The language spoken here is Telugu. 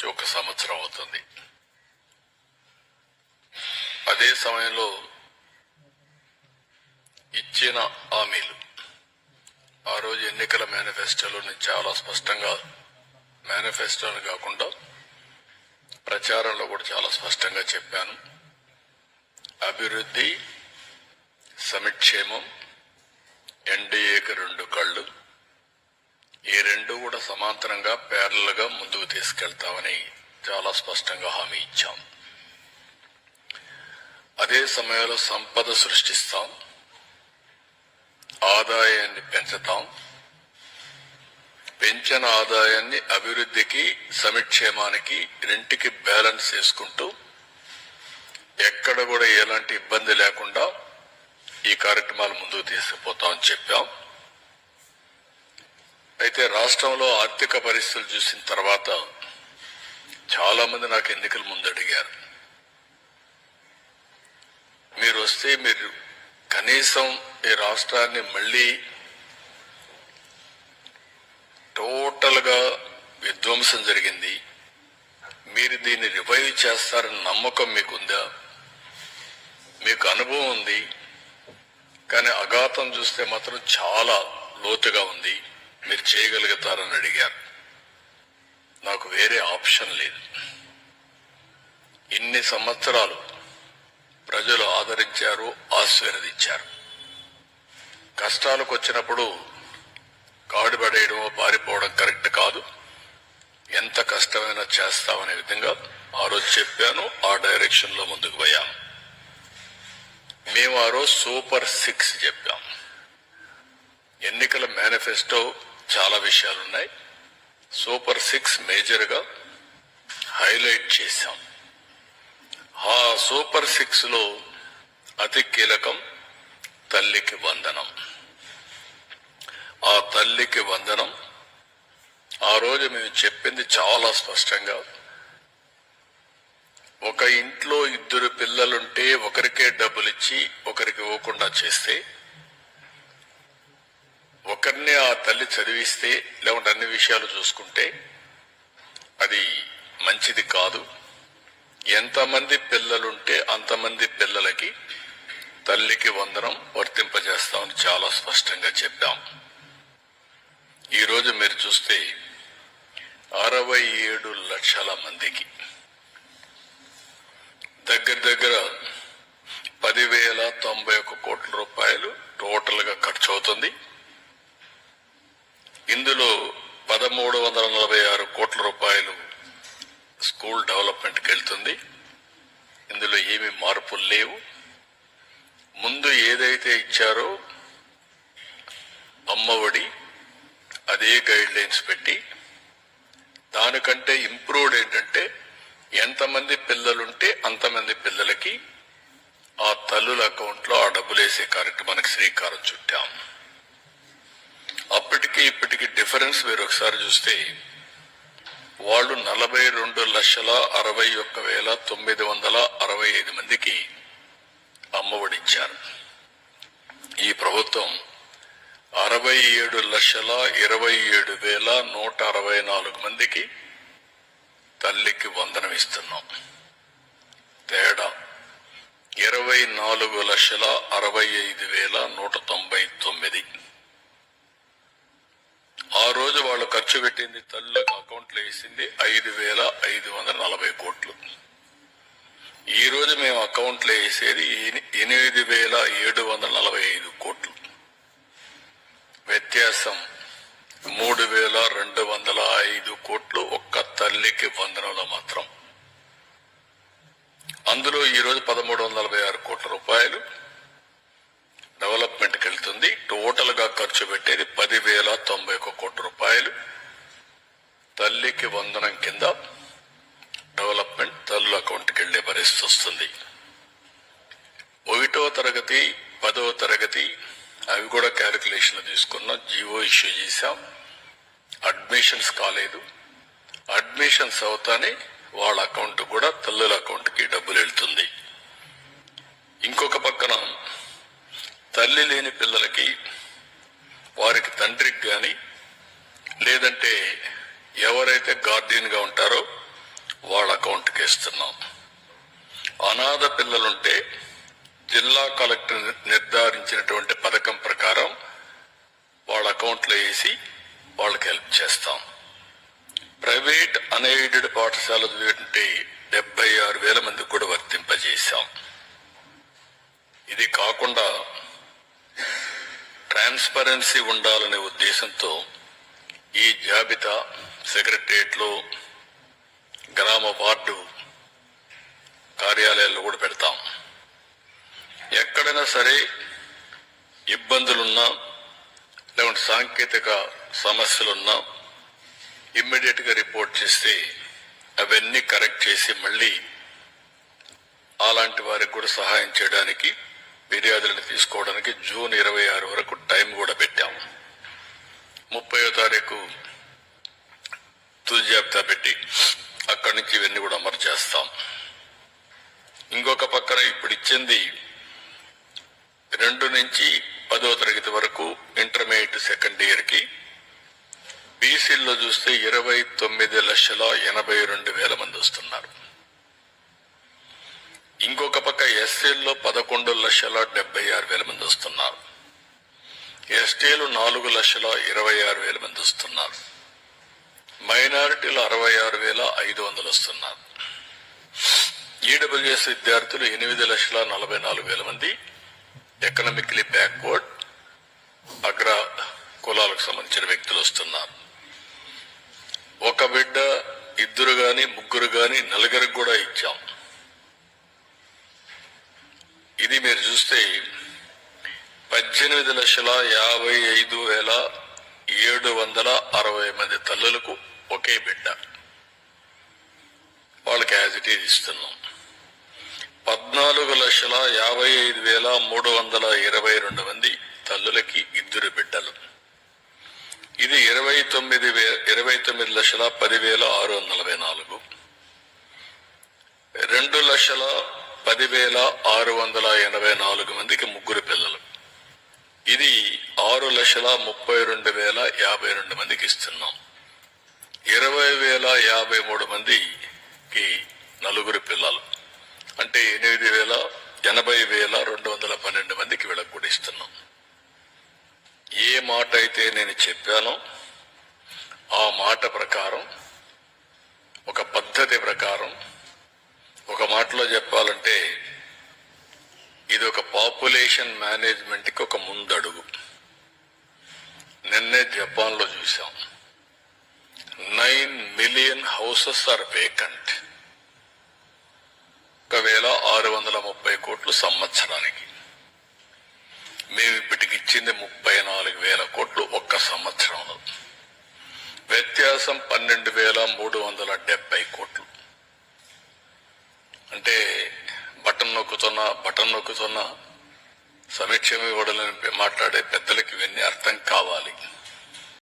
నుంచి ఒక సంవత్సరం అవుతుంది అదే సమయంలో ఇచ్చిన హామీలు. ఆ రోజు ఎన్నికల మేనిఫెస్టోలోని చాలా స్పష్టంగా మేనిఫెస్టోని కాకుండా ప్రచారంలో కూడా చాలా స్పష్టంగా చెప్పాను. అభివృద్ధి సమిక్షేమం ఎన్డీఏకి రెండు కళ్ళు ఈ రెండు సమాంతరంగా ప్యారల్గా ముందుకు తీసుకెళ్తామని చాలా స్పష్టంగా హామీ ఇచ్చాం. అదే సమయంలో సంపద సృష్టిస్తాం. ఆదాయాన్ని పెంచుతాం. పెంచిన ఆదాయాన్ని అభివృద్ధికి సమిక్షేమానికి రెంటికి బ్యాలెన్స్ చేసుకుంటూ ఎక్కడ కూడా ఎలాంటి ఇబ్బంది లేకుండా ఈ కార్యక్రమాలు ముందుకు తీసుకుపోతామని చెప్పాం. అయితే రాష్ట్రంలో ఆర్థిక పరిస్థితులు చూసిన తర్వాత చాలా మంది నాకు ఎన్నికల ముందు అడిగారు. మీరు వస్తే మీరు కనీసం ఈ రాష్ట్రాన్ని మళ్ళీ టోటల్గా విధ్వంసం జరిగింది. మీరు దీన్ని రివైవ్ చేస్తారని నమ్మకం మీకుందా? మీకు అనుభవం ఉంది. కానీ అఘాతం చూస్తే మాత్రం చాలా లోతుగా ఉంది. మీరు చేయగలుగుతారని అడిగారు. నాకు వేరే ఆప్షన్ లేదు. ఇన్ని సంవత్సరాలు ప్రజలు ఆదరించారు ఆశీర్వదించారు. కష్టాలకు వచ్చినప్పుడు కాడిపడేయడమో పారిపోవడం కరెక్ట్ కాదు. ఎంత కష్టమైనా చేస్తామనే విధంగా ఆ రోజు చెప్పాను ఆ డైరెక్షన్లో ముందుకు పోయాం మేము ఆ రోజు సూపర్ సిక్స్ చెప్పాం. ఎన్నికల మేనిఫెస్టో చాలా విషయాలున్నాయి. సూపర్ సిక్స్ మేజర్గా హైలైట్ చేశాం. ఆ సూపర్ సిక్స్లో అతి కీలకం తల్లికి వందనం. ఆ తల్లికి వందనం ఆ రోజు మేము చెప్పింది చాలా స్పష్టంగా. ఒక ఇంట్లో ఇద్దరు పిల్లలుంటే ఒకరికే డబ్బులు ఇచ్చి ఒకరికి ఇవ్వకుండా చేస్తే ఒకరిని ఆ తల్లి చదివిస్తే లేకుంటే అన్ని విషయాలు చూసుకుంటే అది మంచిది కాదు. ఎంతమంది పిల్లలుంటే అంతమంది పిల్లలకి తల్లికి వందనం వర్తింపజేస్తామని చాలా స్పష్టంగా చెప్పాం. ఈరోజు మీరు చూస్తే అరవై ఏడు లక్షల మందికి దగ్గర దగ్గర పదివేల తొంభై ఒక్క కోట్ల రూపాయలు టోటల్గా ఖర్చు అవుతుంది ఇందులో పదమూడు వందల నలభై ఆరు కోట్ల రూపాయలు స్కూల్ డెవలప్మెంట్కి వెళ్తుంది. ఇందులో ఏమి మార్పులు లేవు. ముందు ఏదైతే ఇచ్చారో అమ్మఒడి అదే గైడ్ లైన్స్ పెట్టి దానికంటే ఇంప్రూవ్డ్ ఏంటంటే ఎంతమంది పిల్లలుంటే అంతమంది పిల్లలకి ఆ తల్లుల అకౌంట్లో ఆ డబ్బులు వేసే కార్యక్రమానికి శ్రీకారం చుట్టాం. అప్పటికి ఇప్పటికి డిఫరెన్స్ మీరు ఒకసారి చూస్తే వాళ్ళు నలభై రెండు లక్షల అరవై ఒక్క వేల తొమ్మిది వందల అరవై ఐదు మందికి అమ్మఒడిచ్చారు. ఈ ప్రభుత్వం అరవై ఏడు లక్షల ఇరవై ఏడు వేల నూట అరవై నాలుగు మందికి తల్లికి వందనం ఇస్తున్నాం. తేడా ఇరవై నాలుగు లక్షల అరవై ఐదు వేల నూట తొంభై తొమ్మిది ఆ రోజు వాళ్ళు ఖర్చు పెట్టింది తల్లులకు అకౌంట్లో వేసింది ఐదు వేల ఐదు వందల నలభై కోట్లు. ఈ రోజు మేము అకౌంట్లో వేసేది ఎనిమిది వేల ఏడు వందల నలభై ఐదు కోట్లు. వ్యత్యాసం మూడు వేల రెండు వందల ఐదు కోట్లు ఒక్క తల్లికి వందనంలో మాత్రం. అందులో ఈ రోజు పదమూడు వందల నలభై ఆరు కోట్ల రూపాయలు డెవలప్మెంట్కి వెళ్తుంది. టోటల్గా ఖర్చు పెట్టేది పదివేల తొంభై ఒక్క కోట్ల రూపాయలు. తల్లికి వందనం కింద డెవలప్మెంట్ తల్లుల అకౌంట్కి వెళ్ళే పరిస్థితి వస్తుంది. ఒకటో తరగతి పదవ తరగతి అవి కూడా క్యాలిక్యులేషన్ తీసుకున్నాం జీవో ఇష్యూ చేశాం. అడ్మిషన్స్ కాలేదు. అడ్మిషన్స్ అవుతానే వాళ్ళ అకౌంట్ కూడా తల్లుల అకౌంట్కి డబ్బులు వెళ్తుంది. ఇంకొక పక్కన తల్లి లేని పిల్లలకి వారికి తండ్రికి కానీ లేదంటే ఎవరైతే గార్డియన్గా ఉంటారో ఇస్తున్నాం అనాథ పిల్లలుంటే జిల్లా కలెక్టర్ నిర్ధారించినటువంటి పథకం ప్రకారం వాళ్ళ అకౌంట్లో వేసి వాళ్ళకి హెల్ప్ చేస్తాం. ప్రైవేట్ అన్ఎయిడెడ్ పాఠశాల చదివేటువంటి డెబ్బై ఆరు వేల మందికి కూడా వర్తింపజేశాం. ఇది కాకుండా ట్రాన్స్పరెన్సీ ఉండాలనే ఉద్దేశంతో ఈ జాబితా సెక్రటరియట్లో గ్రామ వార్డు కార్యాలయాల్లో కూడా పెడతాం. ఎక్కడైనా సరే ఇబ్బందులున్నా లేకుంటే సాంకేతిక సమస్యలున్నా ఇమ్మీడియట్గా రిపోర్ట్ చేస్తే అవన్నీ కరెక్ట్ చేసి మళ్ళీ అలాంటి వారికి కూడా సహాయం చేయడానికి ఫిర్యాదులను తీసుకోవడానికి జూన్ ఇరవై ఆరు వరకు టైం కూడా పెట్టాము. ముప్పయో తారీఖు తుది జాబితా పెట్టి అక్కడి నుంచి ఇవన్నీ కూడా అమలు చేస్తాం. ఇంకొక పక్కన ఇప్పుడు ఇచ్చింది రెండు నుంచి పదో తరగతి వరకు ఇంటర్మీడియట్ సెకండ్ ఇయర్కి బీసీల్లో చూస్తే ఇరవై తొమ్మిది లక్షల ఎనభై రెండు వేల మంది వస్తున్నారు. ఇంకొక పక్క ఎస్సీల్లో పదకొండు లక్షల డెబ్బై ఆరు వేల మంది వస్తున్నారు. ఎస్టీలు నాలుగు లక్షల ఇరవై ఆరు వేల మంది వస్తున్నారు. మైనారిటీలు అరవై ఆరు వేల ఐదు వందలు వస్తున్నారు. ఈడబ్ల్యూఎస్ విద్యార్థులు ఎనిమిది లక్షల నలభై నాలుగు వేల మంది. ఎకనామిక్లీ బ్యాక్వర్డ్ అగ్ర కులాలకు సంబంధించిన వ్యక్తులు వస్తున్నారు. ఒక బిడ్డ ఇద్దరు గాని ముగ్గురు గాని నలుగురికి కూడా ఇచ్చాం. ఇది మీరు చూస్తే పద్దెనిమిది లక్షల యాభై ఐదు వేల ఏడు వందల అరవై మంది తల్లులకు ఒకే బిడ్డ. వాళ్ళకి యాజ్ ఇట్ ఈజ్ ఇస్తున్నాం. పద్నాలుగు లక్షల యాభై ఐదు వేల మూడు వందల ఇరవై రెండు మంది తల్లులకి ఇద్దరు బిడ్డలు. ఇది ఇరవై తొమ్మిది వే ఇరవై తొమ్మిది లక్షల పదివేల ఆరు వందల నలభై నాలుగు. రెండు లక్షల పదివేల ఆరు వందల ఎనభై నాలుగు మందికి ముగ్గురు పిల్లలు. ఇది ఆరు లక్షల ముప్పై రెండు వేల యాభై రెండు మందికి ఇస్తున్నాం. ఇరవై వేల యాభై మూడు మందికి నలుగురు పిల్లలు. అంటే ఎనిమిది వేల ఎనభై వేల రెండు వందల పన్నెండు మందికి వీళ్ళకి కూడా ఇస్తున్నాం. ఏ మాట అయితే నేను చెప్పానో ఆ మాట ప్రకారం ఒక పద్ధతి ప్రకారం ఒక మాటలో చెప్పాలంటే ఇది ఒక పాపులేషన్ మేనేజ్మెంట్కి ఒక ముందడుగు. నిన్నే జపాన్లో చూసాం nine million houses are vacant ఒకవేళ ఆరు వందల ముప్పై కోట్లు సంవత్సరానికి. మేము ఇప్పటికి ఇచ్చింది ముప్పై నాలుగు వేల కోట్లు ఒక్క సంవత్సరంలో. వ్యత్యాసం పన్నెండు వేల మూడు వందల డెబ్బై కోట్లు. అంటే బటన్ నొక్కుతున్నా బటన్ నొక్కుతున్నా సమీక్ష ఇవ్వడలని మాట్లాడే పెద్దలకు ఇవన్నీ అర్థం కావాలి.